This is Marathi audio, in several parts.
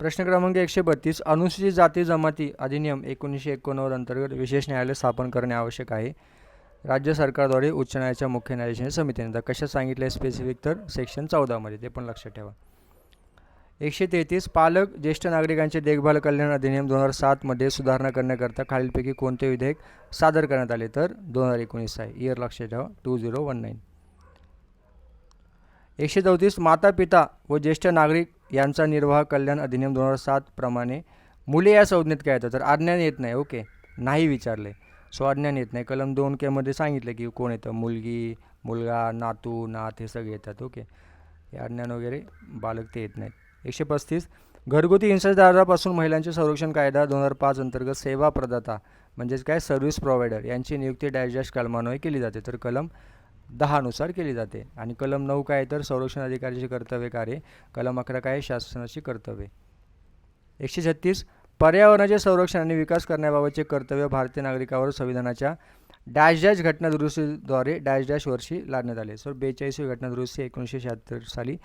प्रश्न क्रमांक एकशे बत्तीस अनुसूचित जाती जमाती अधिनियम एकोणीसशे एकोणनव्वद अंतर्गत विशेष न्यायालय स्थापन करणे आवश्यक आहे. राज्य सरकारद्वारे उच्च न्यायालयाच्या मुख्य न्यायाधीश समितीने तर कशात सांगितलं आहे स्पेसिफिक तर सेक्शन चौदामध्ये ते पण लक्षात ठेवा. एकशे तेहतीस पालक ज्येष्ठ नागरिकांचे देखभाल कल्याण अधिनियम दोन हजार सातमध्ये सुधारणा करण्याकरता खालीलपैकी कोणते विधेयक सादर करण्यात आले तर? दोन हजार एकोणीस आहे. इयर लक्षात ठेवा. टू झिरो वन नाईन एकशे चौतीस माता पिता व ज्येष्ठ नागरिक यांचा निर्वाह कल्याण अधिनियम दोन हजार सात प्रमाणे मुले या संज्ञेत काय येतं? तर अज्ञान येत नाही ओके. नाही विचारले. सो अज्ञान येत नाही. कलम दोन केमध्ये सांगितलं की कोण येतं? मुलगी मुलगा नातू नात हे सगळे येतात ओके. हे अज्ञान वगैरे बालक ते येत नाहीत. एकशे पस्तीस. घरगुती हिंसाचारापासून महिलांचे संरक्षण कायदा दोन हजार पाच अंतर्गत सेवा प्रदाता म्हणजेच काय? सर्व्हिस प्रोव्हायडर यांची नियुक्ती डॅश डॅश कलमान्वये केली जाते. तर कलम दहानुसार केली जाते. आणि कलम नऊ काय तर संरक्षण अधिकाऱ्याचे कर्तव्य कार्य कलम अकरा काय शासनाची कर्तव्ये. एकशे छत्तीस पर्यावरणाचे संरक्षण आणि विकास करण्याबाबतचे कर्तव्य भारतीय नागरिकावर संविधानाच्या डॅश डॅश घटना दुरुस्तीद्वारे डॅश डॅश वर्षी लादण्यात आले. सर बेचाळीसवी घटना दुरुस्ती एकोणीसशे शहात्तर साली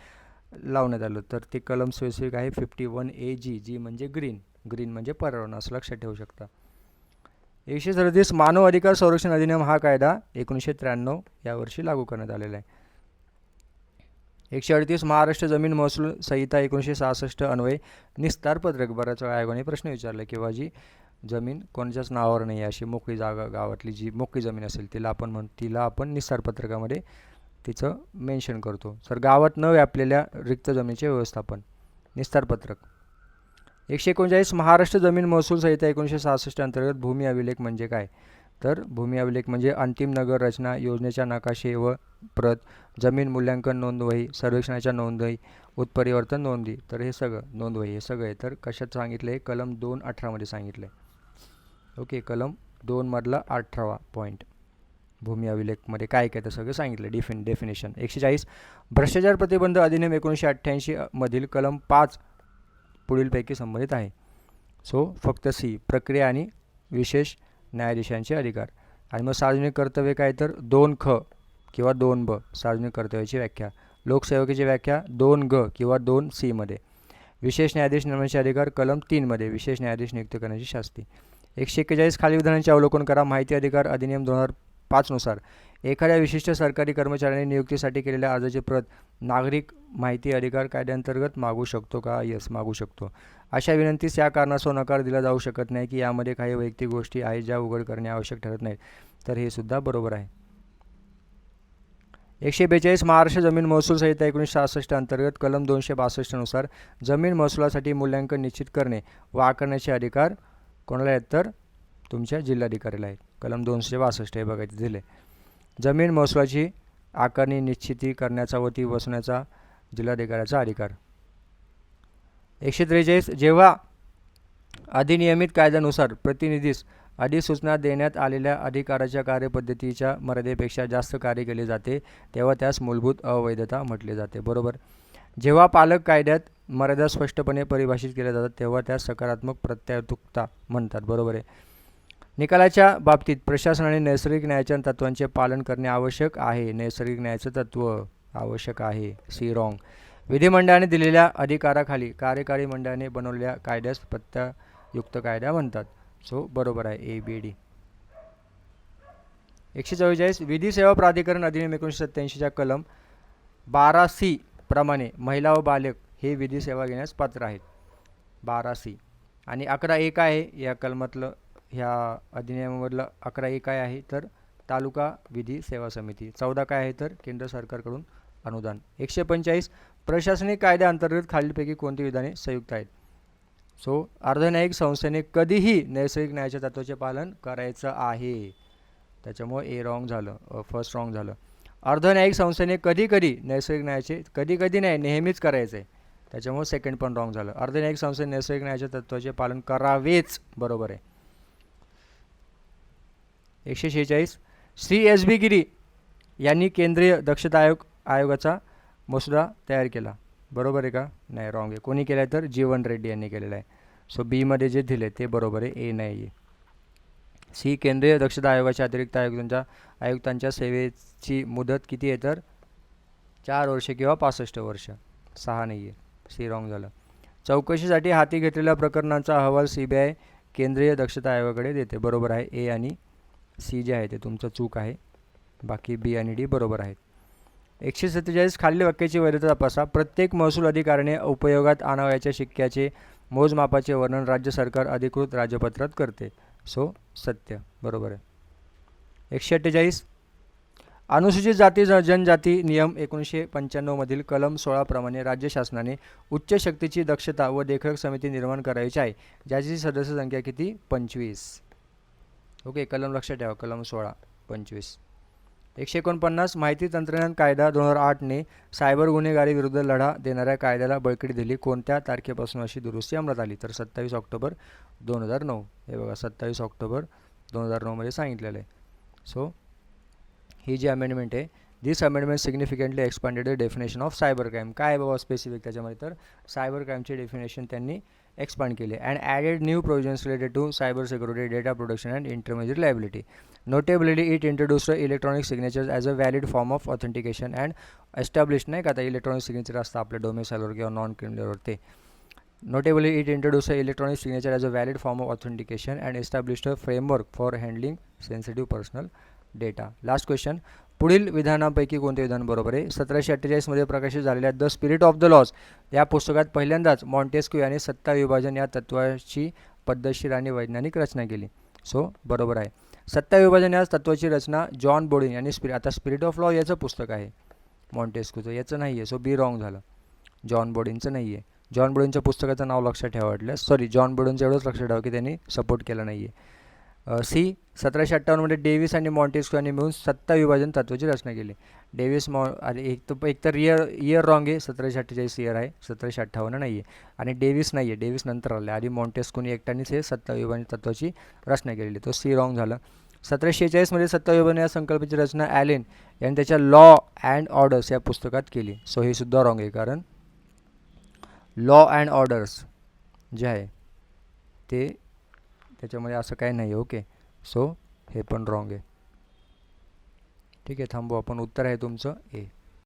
लावण्यात आलं. तर ते कलम स्पेसिफिक आहे फिफ्टी वन ए जी जी म्हणजे ग्रीन ग्रीन म्हणजे पर्यावरण असं लक्षात ठेवू शकता. एकशे सदतीस मानव अधिकार संरक्षण अधिनियम हा कायदा एकोणीसशे त्र्याण्णव यावर्षी लागू करण्यात आलेला आहे. एकशे अडतीस महाराष्ट्र जमीन महसूल संहिता एकोणीसशे सहासष्ट अन्वये निस्तार पत्रक बऱ्याच वेळा आयोगाने प्रश्न विचारला किंवा जी जमीन कोणाच्याच नावावर नाही आहे अशी मोकळी जागा गावातली जी मोकळी जमीन असेल तिला आपण म्हण तिला आपण निस्तारपत्रकामध्ये तिचं मेन्शन करतो. सर गावात न व्यापलेल्या रिक्त जमिनीचे व्यवस्थापन निस्तारपत्रक एकशे एकोणचाळीस महाराष्ट्र जमीन महसूल संहिता एकोणीसशे सहासष्ट अंतर्गत भूमी अभिलेख म्हणजे काय? तर भूमी अभिलेख म्हणजे अंतिम नगर रचना योजनेच्या नकाशे व प्रत जमीन मूल्यांकन नोंदवही सर्वेक्षणाच्या नोंदवही उत्परिवर्तन नोंदी. तर हे सगळं नोंदवही हे सगळं आहे. तर कशात सांगितलं आहे कलम दोन अठरामध्ये सांगितलं आहे ओके कलम दोनमधला अठरावा पॉईंट भूमी अभिलेखमध्ये काय काय तर सगळं सांगितलं डिफिन डेफिनेशन एकशे चाळीस भ्रष्टाचार प्रतिबंध अधिनियम एकोणीसशे अठ्ठ्याऐंशी मधील कलम पाच पुढीलपैकी संबंधित आहे. सो फक्त सी प्रक्रिया आणि विशेष न्यायाधीशांचे अधिकार. आणि मग सार्वजनिक कर्तव्य काय तर? दोन ख किंवा दोन ब सार्वजनिक कर्तव्याची व्याख्या. लोकसेवकीची व्याख्या दोन ग किंवा दोन सीमध्ये विशेष न्यायाधीश नेमण्याचे अधिकार कलम तीनमध्ये विशेष न्यायाधीश नियुक्त करण्याची शास्ती. एकशे एक्केचाळीस खाली विधानांचे अवलोकन करा. माहिती अधिकार अधिनियम दोन हजार पाचनुसार. एखाद्या विशिष्ट सरकारी कर्मचाऱ्याने नियुक्तीसाठी केलेल्या अर्जाची प्रत नागरिक माहिती अधिकार कायद्याअंतर्गत मागू शकतो का? यस मागू शकतो. अशा विनंतीस या कारणास्तव नकार दिला जाऊ शकत नाही की यामध्ये काही वैयक्तिक गोष्टी आहेत ज्या उघड करणे आवश्यक ठरत नाहीत. तर हे सुद्धा बरोबर आहे. एकशे बेचाळीस महाराष्ट्र जमीन महसूल संहिता एकोणीसशे सहासष्ट अंतर्गत कलम दोनशे बासष्टनुसार जमीन महसुलासाठी मूल्यांकन निश्चित करणे व आकारण्याचे अधिकार कोणाला आहेत तर तुमच्या जिल्हाधिकाऱ्याला आहे. कलम दोनशे बासष्ट हे बघायचं दिले जमीन महसुलाची आकारणी निश्चिती करण्याचा व ती बसण्याचा जिल्हाधिकाऱ्याचा अधिकार. एकशे त्रेचाळीस जेव्हा अधिनियमित कायद्यानुसार प्रतिनिधीस अधिसूचना देण्यात आलेल्या अधिकाराच्या कार्यपद्धतीच्या मर्यादेपेक्षा जास्त कार्य केले जाते तेव्हा त्यास मूलभूत अवैधता म्हटले जाते. बरोबर? जेव्हा पालक कायद्यात मर्यादा स्पष्टपणे परिभाषित केल्या जातात तेव्हा त्यास सकारात्मक प्रत्यायुक्ता म्हणतात. बरोबर आहे? निकालाच्या बाबतीत प्रशासनाने नैसर्गिक न्यायाच्या तत्त्वांचे पालन करणे आवश्यक आहे. नैसर्गिक न्यायाचं तत्त्व आवश्यक आहे. सी. रॉंग. विधिमंडळाने दिलेल्या अधिकाराखाली कार्यकारी मंडळाने बनवलेल्या कायद्यास प्रत्यायुक्त कायदा म्हणतात. सो बरोबर आहे ए बी डी. एकशे चव्वेचाळीस. विधी सेवा प्राधिकरण अधिनियम एकोणीसशे सत्त्याऐंशीच्या कलम बारा सी प्रमाणे महिला व बालक हे विधी सेवा घेण्यास पात्र आहेत. बारा सी. आणि अकरा एक आहे या कलमातलं ह्या अधिनियमामधलं अकरा एक काय आहे तर तालुका विधी सेवा समिती. चौदा काय आहे तर केंद्र सरकारकडून अनुदान. एकशे पंचेचाळीस प्रशासनिक कायद्याअंतर्गत खालीलपैकी कोणती विधाने संयुक्त आहेत? सो अर्धन्यायिक संस्थेने कधीही नैसर्गिक न्यायाच्या तत्त्वाचे पालन करायचं आहे. त्याच्यामुळे ए रॉंग झालं फर्स्ट रॉंग झालं. अर्धन्यायिक संस्थेने कधी कधी नैसर्गिक न्यायाचे कधी कधी नाही नेहमीच करायचं. आहे त्याच्यामुळे सेकंड पण रॉंग झालं. अर्धन्यायिक संस्थेने नैसर्गिक न्यायाच्या तत्त्वाचे पालन करावेच बरोबर आहे. एकशे शेहेचाळीस श्री एस बी गिरी यांनी केंद्रीय दक्षता आयोग आयोगाचा मसुदा तयार केला. बरोबर आहे का? नाही रॉंग आहे. कोणी केलं आहे तर जीवन रेड्डी यांनी केलेला आहे. सो बीमध्ये जे दिले ते बरोबर आहे ए नाही आहे. सी केंद्रीय दक्षता आयोगाच्या अतिरिक्त आयुक्तांच्या आयुक्तांच्या सेवेची मुदत किती आहे तर? चार वर्ष किंवा पासष्ट वर्ष. सहा नाही आहे. सी रॉंग झालं. चौकशीसाठी हाती घेतलेल्या प्रकरणांचा अहवाल सी बी आय केंद्रीय दक्षता आयोगाकडे देते. बरोबर आहे ए आणि सी जे आहे ते तुमचं चूक आहे. बाकी बी आणि डी बरोबर आहेत. एकशे सत्तेचाळीस खालील वाक्याची वैधता तपासा. प्रत्येक महसूल अधिकाऱ्याने उपयोगात आणावयाच्या शिक्क्याचे मोजमापाचे वर्णन राज्य सरकार अधिकृत राजपत्रात करते. सो सत्य. बरोबर आहे. एकशे अठ्ठेचाळीस. अनुसूचित जाती जनजाती नियम एकोणीसशे पंच्याण्णवमधील कलम सोळाप्रमाणे राज्य शासनाने उच्च शक्तीची दक्षता व देखरेख समिती निर्माण करायची आहे. ज्याची सदस्य संख्या किती? पंचवीस. ओके कलम लक्षात ठेवा कलम सोळा पंचवीस. एकशे एकोणपन्नास माहिती तंत्रज्ञान कायदा दोन हजार आठने सायबर गुन्हेगारी विरुद्ध लढा देणाऱ्या कायद्याला बळकटी दिली. कोणत्या तारखेपासून अशी दुरुस्ती अंमलात आली? तर सत्तावीस ऑक्टोबर दोन हजार नऊ. हे बघा सत्तावीस ऑक्टोबर दोन हजार नऊमध्ये सांगितलेलं आहे. सो ही जी अमेंडमेंट आहे this amendment significantly expanded the definition of cyber crime काय बाबा स्पेसिफिक त्याच्यामध्ये? तर सायबर क्राईमचे डेफिनेशन त्यांनी एक्सपांड केले and added new provisions related to cyber security data protection and intermediate liability notability it introduce electronic signatures as a valid form of authentication and establish नाही का आता इलेक्ट्रॉनिक सिग्नेचर असतं आपल्या डोमेसाईलवर किंवा नॉन क्रिमिनलवर ते notably it introduced electronic signature as a a form of authentication and and framework for handling sensitive personal data last question पुढील विधानापैकी कोणते विधान बरोबर आहे? सतराशे अठ्ठेचाळीसमध्ये प्रकाशित झालेल्या the spirit of the laws या पुस्तकात पहिल्यांदाच मॉन्टेस्क्यू याने सत्ता विभाजन या तत्वाची पद्धतशीर आणि वैज्ञानिक रचना केली. सो बरोबर आहे. सत्ता विभाजन या तत्वाची रचना जॉन बोडिन यांनी स्पिरि आता स्पिरिट ऑफ लॉ याचं पुस्तक आहे. मॉन्टेस्क्यूचं याचं नाही आहे सो बी रॉंग झालं. जॉन बोडिनचं नाही आहे जॉन बोडिनच्या पुस्तकाचं नाव लक्षात ठेवा वाटलं. सॉरी जॉन बोडिनचं एवढंच लक्षात ठेवा की त्यांनी सपोर्ट केला नाही आहे सी सतराशे अठ्ठावन्नमध्ये डेव्हिस आणि मॉन्टेस्क्यू यांनी मिळून सत्ता विभाजन तत्वाची रचना केली. डेव्हिस मॉ आणि एक तर एक तर इयर इयर रॉंग आहे सतराशे अठ्ठेचाळीस इयर आहे सतराशे अठ्ठावन्न नाही आहे आणि डेव्हिस नाही आहे डेव्हिस नंतर आले आधी मॉन्टेस्कोनी एकट्यानेच हे सत्ता विभाजन तत्वाची रचना केलेली. तो सी रॉंग झालं. सतराशे शेहेचाळीसमध्ये सत्ता विभाजन या संकल्पाची रचना ॲलेन यांनी त्याच्या लॉ अँड ऑर्डर्स या पुस्तकात केली. सो हे सुद्धा रॉंग आहे कारण लॉ अँड ऑर्डर्स जे आहे ते त्याच्यामध्ये असं काही नाही ओके. सो हे पण रॉंग आहे. ठीक आहे थांबू. आपण उत्तर आहे तुमचं ए.